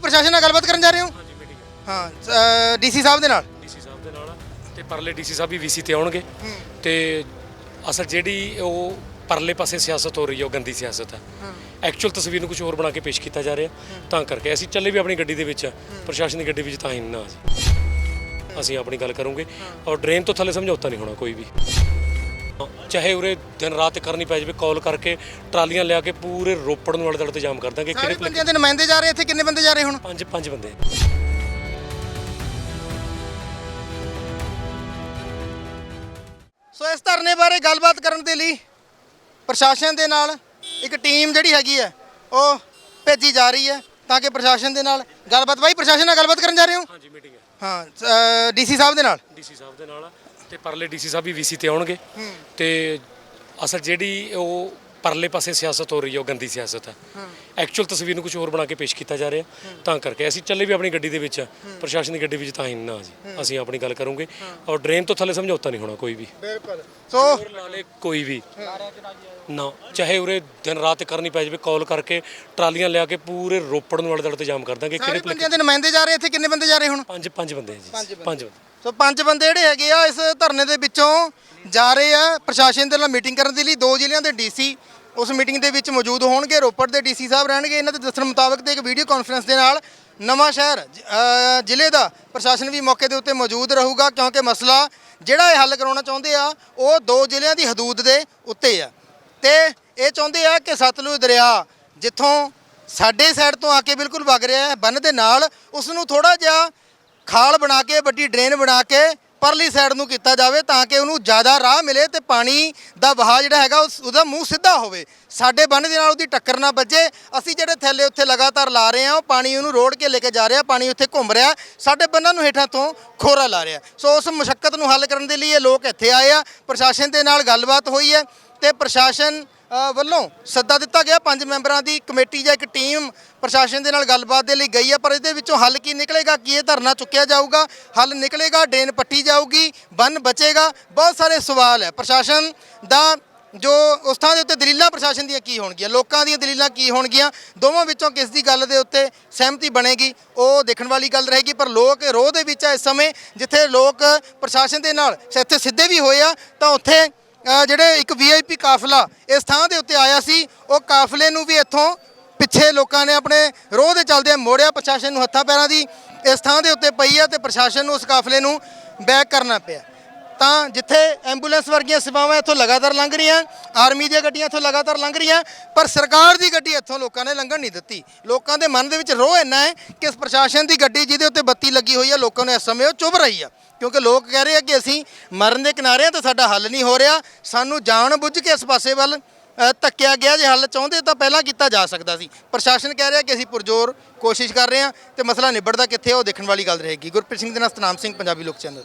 ਭਾਈ ਪ੍ਰਸ਼ਾਸਨ ਨਾਲ ਗੱਲਬਾਤ ਕਰਨ ਜਾ ਰਹੇ ਹੋ? ਹਾਂਜੀ ਮੀਟਿੰਗ ਹਾਂ। ਡੀਸੀ ਸਾਹਿਬ ਦੇ ਨਾਲ? ਡੀਸੀ ਸਾਹਿਬ ਦੇ ਨਾਲ ਤੇ ਪਰਲੇ ਡੀਸੀ ਸਾਹਿਬ ਵੀ ਵੀਸੀ ਤੇ ਆਉਣਗੇ। ਤੇ ਅਸਲ ਜਿਹੜੀ ਉਹ ਪਰਲੇ ਪਾਸੇ ਸਿਆਸਤ ਹੋ ਰਹੀ ਹੈ ਉਹ ਗੰਦੀ ਸਿਆਸਤ ਹੈ। ਐਕਚੁਅਲ ਤਸਵੀਰ ਨੂੰ ਕੁਝ ਹੋਰ ਬਣਾ ਕੇ ਪੇਸ਼ ਕੀਤਾ ਜਾ ਰਿਹਾ। ਤਾਂ ਕਰਕੇ ਅਸੀਂ ਚੱਲੇ ਵੀ ਆਪਣੀ ਗੱਡੀ ਦੇ ਵਿੱਚ ਪ੍ਰਸ਼ਾਸਨ ਦੀ ਗੱਡੀ ਵਿੱਚ ਤਾਂ ਹੀ ਨਾ ਅਸੀਂ ਆਪਣੀ ਗੱਲ ਕਰੂੰਗੇ। ਔਰ ਡਰੇਨ ਤੋਂ ਥੱਲੇ ਸਮਝੌਤਾ ਨਹੀਂ ਹੋਣਾ ਕੋਈ ਵੀ। ਚਾਹੇ ਉਰੇ ਦਿਨ ਰਾਤ ਕਰਨੀ ਪੈ ਜਾਵੇ ਕਾਲ ਕਰਕੇ ਟਰਾਲੀਆਂ ਲਿਆ ਕੇ ਪੂਰੇ ਰੋਪੜ ਨੂੰ ਅੜਦੜ ਤੇ ਜਾਮ ਕਰ ਦਾਂਗੇ। ਸਾਰੇ ਕਿਹੜੇ ਬੰਦਿਆਂ ਦੇ ਨੁਮਾਇੰਦੇ ਜਾ ਰਹੇ ਇੱਥੇ? ਕਿੰਨੇ ਬੰਦੇ ਜਾ ਰਹੇ ਹੁਣ? ਪੰਜ ਪੰਜ ਬੰਦੇ। ਸੋ ਇਸ ਧਰਨੇ ਬਾਰੇ ਗੱਲਬਾਤ ਕਰਨ ਦੇ ਲਈ ਪ੍ਰਸ਼ਾਸਨ ਦੇ ਨਾਲ ਇੱਕ ਟੀਮ ਜਿਹੜੀ ਹੈਗੀ ਹੈ ਉਹ ਭੇਜੀ ਜਾ ਰਹੀ ਹੈ ਤਾਂ ਕਿ ਪ੍ਰਸ਼ਾਸਨ ਦੇ ਨਾਲ ਗੱਲਬਾਤ। ਬਾਈ ਪ੍ਰਸ਼ਾਸਨ ਨਾਲ ਗੱਲਬਾਤ ਕਰਨ ਜਾ ਰਹੇ ਹੋ? ਹਾਂਜੀ ਮੀਟਿੰਗ ਹੈ। ਹਾਂ ਡੀਸੀ ਸਾਹਿਬ ਦੇ ਨਾਲ। ਡੀਸੀ ਸਾਹਿਬ ਦੇ ਨਾਲ। ਤੇ ਪਰਲੇ ਡੀਸੀ ਸਾਹਿਬ ਵੀ ਵੀਸੀ ਤੇ ਆਉਣਗੇ। ਤੇ ਅਸਲ ਜਿਹੜੀ ਉਹ ਪਰਲੇ ਪਾਸੇ ਸਿਆਸਤ ਹੋ ਰਹੀ ਹੈ ਉਹ ਗੰਦੀ ਸਿਆਸਤ ਹੈ। ਐਕਚੁਅਲ ਤਸਵੀਰ ਨੂੰ ਕੁਝ ਹੋਰ ਬਣਾ ਕੇ ਪੇਸ਼ ਕੀਤਾ ਜਾ ਰਿਹਾ ਤਾਂ ਕਰਕੇ ਅਸੀਂ ਚੱਲੇ ਵੀ ਆਪਣੀ ਗੱਡੀ ਦੇ ਵਿੱਚ ਪ੍ਰਸ਼ਾਸਨ ਦੀ ਗੱਡੀ ਵਿੱਚ ਤਾਂ ਹੀ ਨਾ ਜੀ। ਅਸੀਂ ਆਪਣੀ ਗੱਲ ਕਰੂੰਗੇ। ਔਰ ਡਰੇਨ ਤੋਂ ਥੱਲੇ ਸਮਝੌਤਾ ਨਹੀਂ ਹੋਣਾ ਕੋਈ ਵੀ। ਬਿਲਕੁਲ। ਸੋ ਨਾਲੇ ਕੋਈ ਵੀ। ਨਾ ਚਾਹੇ ਉਰੇ ਦਿਨ ਰਾਤ ਕਰਨੀ ਪੈ ਜਾਵੇ ਕਾਲ ਕਰਕੇ ਟਰਾਲੀਆਂ ਲਿਆ ਕੇ ਪੂਰੇ ਰੋਪੜ ਨੂੰ ਅੜਦੜ ਤੇ ਜਾਮ ਕਰ ਦਾਂਗੇ। ਕਿਹੜੇ ਬੰਦਿਆਂ ਦੇ ਨੁਮਾਇੰਦੇ ਜਾ ਰਹੇ ਇੱਥੇ ਕਿੰਨੇ ਬੰਦੇ ਜਾ ਰਹੇ ਹੁਣ? ਪੰਜ ਪੰਜ ਬੰਦੇ ਜੀ। ਪੰਜ ਬੰਦੇ। ਸੋ ਪੰਜ ਬੰਦੇ ਜਿਹੜੇ ਹੈਗੇ ਆ ਇਸ ਧਰਨੇ ਦੇ ਵਿੱਚੋਂ ਜਾ ਰਹੇ ਆ ਪ੍ਰਸ਼ਾਸਨ ਦੇ ਨਾਲ ਮੀਟਿੰਗ ਕਰਨ ਦੇ ਲਈ। ਦੋ ਜ਼ਿਲ੍ਹਿਆਂ ਦੇ ਡੀਸੀ ਉਸ ਮੀਟਿੰਗ ਦੇ ਵਿੱਚ ਮੌਜੂਦ ਹੋਣਗੇ। ਰੋਪੜ ਦੇ ਡੀਸੀ ਸਾਹਿਬ ਰਹਿਣਗੇ। ਇਹਨਾਂ ਦੇ ਦੱਸਣ ਮੁਤਾਬਕ ਤੇ ਇੱਕ ਵੀਡੀਓ ਕਾਨਫਰੰਸ ਦੇ ਨਾਲ ਨਵਾਂ ਸ਼ਹਿਰ ਅ, ਜ਼ਿਲ੍ਹੇ ਦਾ ਪ੍ਰਸ਼ਾਸਨ ਵੀ ਮੌਕੇ ਦੇ ਉੱਤੇ ਮੌਜੂਦ ਰਹੂਗਾ ਕਿਉਂਕਿ ਮਸਲਾ ਜਿਹੜਾ ਇਹ ਹੱਲ ਕਰਾਉਣਾ ਚਾਹੁੰਦੇ ਆ ਉਹ ਦੋ ਜ਼ਿਲ੍ਹਿਆਂ ਦੀ ਹਦੂਦ ਦੇ ਉੱਤੇ ਆ। ਤੇ ਇਹ ਚਾਹੁੰਦੇ ਆ ਕਿ ਸਤਲੁਜ ਦਰਿਆ ਜਿੱਥੋਂ ਸਾਡੇ ਸਾਈਡ ਤੋਂ ਆ ਕੇ ਬਿਲਕੁਲ ਵਗ ਰਿਹਾ ਹੈ ਬੰਨ ਦੇ ਨਾਲ ਉਸ ਨੂੰ ਥੋੜਾ ਜਿਹਾ ਖਾਲ ਬਣਾ ਕੇ ਵੱਡੀ ਡਰੇਨ ਬਣਾ ਕੇ ਪਰਲੀ ਸਾਈਡ ਨੂੰ ਕੀਤਾ ਜਾਵੇ ਤਾਂ ਕਿ ਉਹਨੂੰ ਜ਼ਿਆਦਾ ਰਾਹ ਮਿਲੇ ਤੇ ਪਾਣੀ ਦਾ ਵਹਾਅ ਜਿਹੜਾ ਹੈਗਾ ਉਸ- ਉਹਦਾ ਮੂੰਹ ਸਿੱਧਾ ਹੋਵੇ। ਸਾਡੇ ਬੰਨ ਦੇ ਨਾਲ ਉਹਦੀ ਟੱਕਰ ਨਾ ਵੱਜੇ। ਅਸੀਂ ਜਿਹੜੇ ਥੈਲੇ ਉੱਥੇ ਲਗਾਤਾਰ ਲਾ ਰਹੇ ਹਾਂ, ਉਹ ਪਾਣੀ ਉਹਨੂੰ ਰੋੜ ਕੇ ਲੈ ਕੇ ਜਾ ਰਿਹਾ, ਪਾਣੀ ਉੱਥੇ ਘੁੰਮ ਰਿਹਾ। ਸਾਡੇ ਬੰਨਾਂ ਨੂੰ ਹੇਠਾਂ ਤੋਂ ਖੋਰਾ ਲਾ ਰਿਹਾ। ਸੋ ਉਸ ਮੁਸ਼ਕਲ ਨੂੰ ਹੱਲ ਕਰਨ ਦੇ ਲਈ ਇਹ ਲੋਕ ਇੱਥੇ ਆਏ ਆ। ਪ੍ਰਸ਼ਾਸਨ ਦੇ ਨਾਲ ਗੱਲਬਾਤ ਹੋਈ ਹੈ ਤੇ ਪ੍ਰਸ਼ਾਸਨ ਵੱਲੋਂ ਸੱਦਾ ਦਿੱਤਾ ਗਿਆ। ਪੰਜ ਮੈਂਬਰਾਂ ਦੀ ਕਮੇਟੀ ਜਾਂ ਇੱਕ ਟੀਮ ਪ੍ਰਸ਼ਾਸਨ ਦੇ ਨਾਲ ਗੱਲਬਾਤ ਦੇ ਲਈ ਗਈ ਹੈ, ਪਰ ਇਹਦੇ ਵਿੱਚੋਂ ਹੱਲ ਕੀ ਨਿਕਲੇਗਾ, ਕੀ ਇਹ ਧਰਨਾ ਚੁੱਕਿਆ ਜਾਊਗਾ? ਹੱਲ ਨਿਕਲੇਗਾ, ਡੇਨ ਪੱਟੀ ਜਾਊਗੀ, ਬੰਨ ਬਚੇਗਾ? ਬਹੁਤ ਸਾਰੇ ਸਵਾਲ ਹੈ। ਪ੍ਰਸ਼ਾਸਨ ਦਾ ਜੋ ਉਸ ਥਾਂ ਦੇ ਉੱਤੇ ਦਲੀਲਾਂ ਪ੍ਰਸ਼ਾਸਨ ਦੀਆਂ ਕੀ ਹੋਣਗੀਆਂ? ਲੋਕਾਂ ਦੀਆਂ ਦਲੀਲਾਂ ਕੀ ਹੋਣਗੀਆਂ? ਦੋਵਾਂ ਵਿੱਚੋਂ ਕਿਸ ਦੀ ਗੱਲ ਦੇ ਉੱਤੇ ਸਹਿਮਤੀ ਬਣੇਗੀ? ਉਹ ਦੇਖਣ ਵਾਲੀ ਗੱਲ ਰਹੇਗੀ, ਪਰ ਲੋਕ ਰੋਹ ਦੇ ਵਿੱਚ ਆ ਇਸ ਸਮੇਂ, ਜਿੱਥੇ ਲੋਕ ਪ੍ਰਸ਼ਾਸਨ ਦੇ ਨਾਲ, ਇੱਥੇ ਸਿੱਧੇ ਵੀ ਹੋਏ ਆ, ਤਾਂ ਉੱਥੇ ਜਿਹੜੇ ਇੱਕ ਵੀਆਈਪੀ ਕਾਫਲਾ ਇਸ ਥਾਂ ਦੇ ਉੱਤੇ ਆਇਆ ਸੀ, ਉਹ ਕਾਫਲੇ ਨੂੰ ਵੀ ਇੱਥੋਂ ਪਿੱਛੇ ਲੋਕਾਂ ਨੇ ਆਪਣੇ ਰੋਹ ਦੇ ਚੱਲਦੇ ਮੋੜਿਆ ਪ੍ਰਸ਼ਾਸਨ ਨੂੰ ਹੱਥਾਂ ਪੈਰਾਂ ਦੀ, ਇਸ ਥਾਂ ਦੇ ਉੱਤੇ ਪਈ ਆ ਤੇ ਪ੍ਰਸ਼ਾਸਨ ਨੂੰ ਉਸ ਕਾਫਲੇ ਨੂੰ ਬੈਕ ਕਰਨਾ ਪਿਆ। ਤਾਂ ਜਿੱਥੇ ਐਂਬੂਲੈਂਸ ਵਰਗੀਆਂ ਸੇਵਾਵਾਂ ਇੱਥੋਂ ਲਗਾਤਾਰ ਲੰਘ ਰਹੀਆਂ, ਆਰਮੀ ਦੀਆਂ ਗੱਡੀਆਂ ਇੱਥੋਂ ਲਗਾਤਾਰ ਲੰਘ ਰਹੀਆਂ, ਪਰ ਸਰਕਾਰ ਦੀ ਗੱਡੀ ਇੱਥੋਂ ਲੋਕਾਂ ਨੇ ਲੰਘਣ ਨਹੀਂ ਦਿੱਤੀ। ਲੋਕਾਂ ਦੇ ਮਨ ਦੇ ਵਿੱਚ ਰੋਹ ਇੰਨਾ ਹੈ ਕਿ ਇਸ ਪ੍ਰਸ਼ਾਸਨ ਦੀ ਗੱਡੀ ਜਿਹਦੇ ਉੱਤੇ ਬੱਤੀ ਲੱਗੀ ਹੋਈ ਹੈ ਲੋਕਾਂ ਨੂੰ ਇਸ ਸਮੇਂ ਉਹ ਚੁੱਭ ਰਹੀ ਆ। ਕਿਉਂਕਿ ਲੋਕ ਕਹਿ ਰਹੇ ਆ ਕਿ ਅਸੀਂ ਮਰਨ ਦੇ ਕਿਨਾਰੇ ਆ ਤਾਂ ਸਾਡਾ ਹੱਲ ਨਹੀਂ ਹੋ ਰਿਹਾ, ਸਾਨੂੰ ਜਾਣ ਬੁੱਝ ਕੇ ਇਸ ਪਾਸੇ ਵੱਲ ਧੱਕਿਆ ਗਿਆ, ਜੇ ਹੱਲ ਚਾਹੁੰਦੇ ਤਾਂ ਪਹਿਲਾਂ ਕੀਤਾ ਜਾ ਸਕਦਾ ਸੀ। ਪ੍ਰਸ਼ਾਸਨ ਕਹਿ ਰਿਹਾ ਕਿ ਅਸੀਂ ਪੁਰਜ਼ੋਰ ਕੋਸ਼ਿਸ਼ ਕਰ ਰਹੇ ਹਾਂ ਤੇ ਮਸਲਾ ਨਿਬੜਦਾ ਕਿੱਥੇ ਉਹ ਦੇਖਣ ਵਾਲੀ ਗੱਲ ਰਹੇਗੀ। ਗੁਰਪ੍ਰੀਤ ਸਿੰਘ ਦੇ ਨਾਲ ਸਤਨਾਮ ਸਿੰਘ, ਪੰਜਾਬੀ ਲੋਕ ਚੈਨਲ।